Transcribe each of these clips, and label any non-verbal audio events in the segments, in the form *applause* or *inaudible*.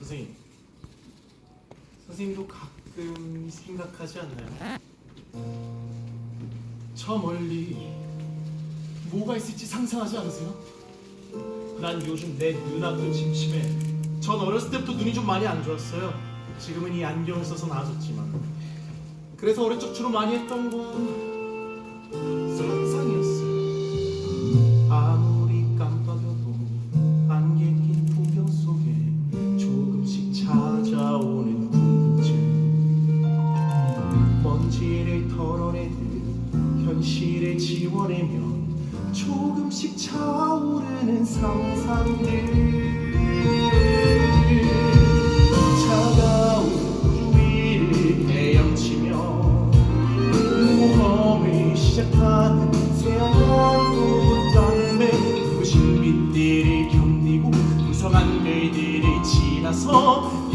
선생님, 선생님도 가끔 생각하지 않나요? 저 멀리 뭐가 있을지 상상하지 않으세요? 난 요즘 내 눈앞도 침침해. 전 어렸을 때부터 눈이 좀 많이 안 좋았어요. 지금은 이 안경을 써서 나아졌지만. 그래서 어릴 적 주로 많이 했던 건 먼지를 털어내듯 현실을 지워내며 조금씩 차오르는 상상들. 차가운 우주 위를 헤엄치며 모험을 시작하는 새하얀 꽃담배 부신 빛들을 견디고 무성한 별들을 지나서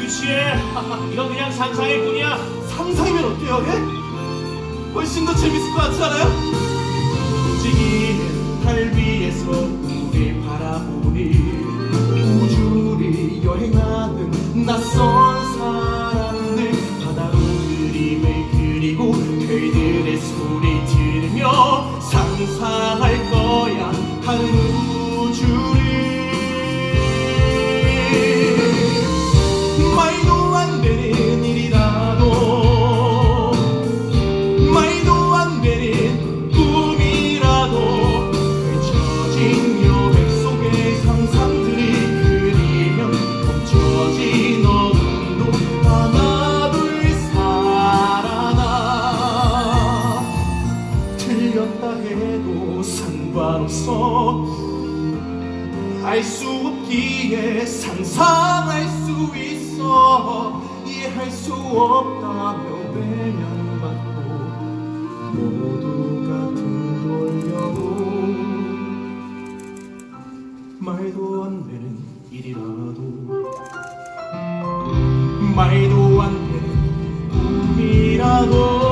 유치해 *laughs* 이건 그냥 상상일 뿐이야 상상이면 어때요 예? 훨씬 더 재밌을 것 같지 않아요? 해도 상관없어. 알 수 없기에 상상할 수 있어. 이해할 수 없다며 외면받고 모두 같은 돌려고. 말도 안 되는 일이라도. 말도 안 되는 꿈이라도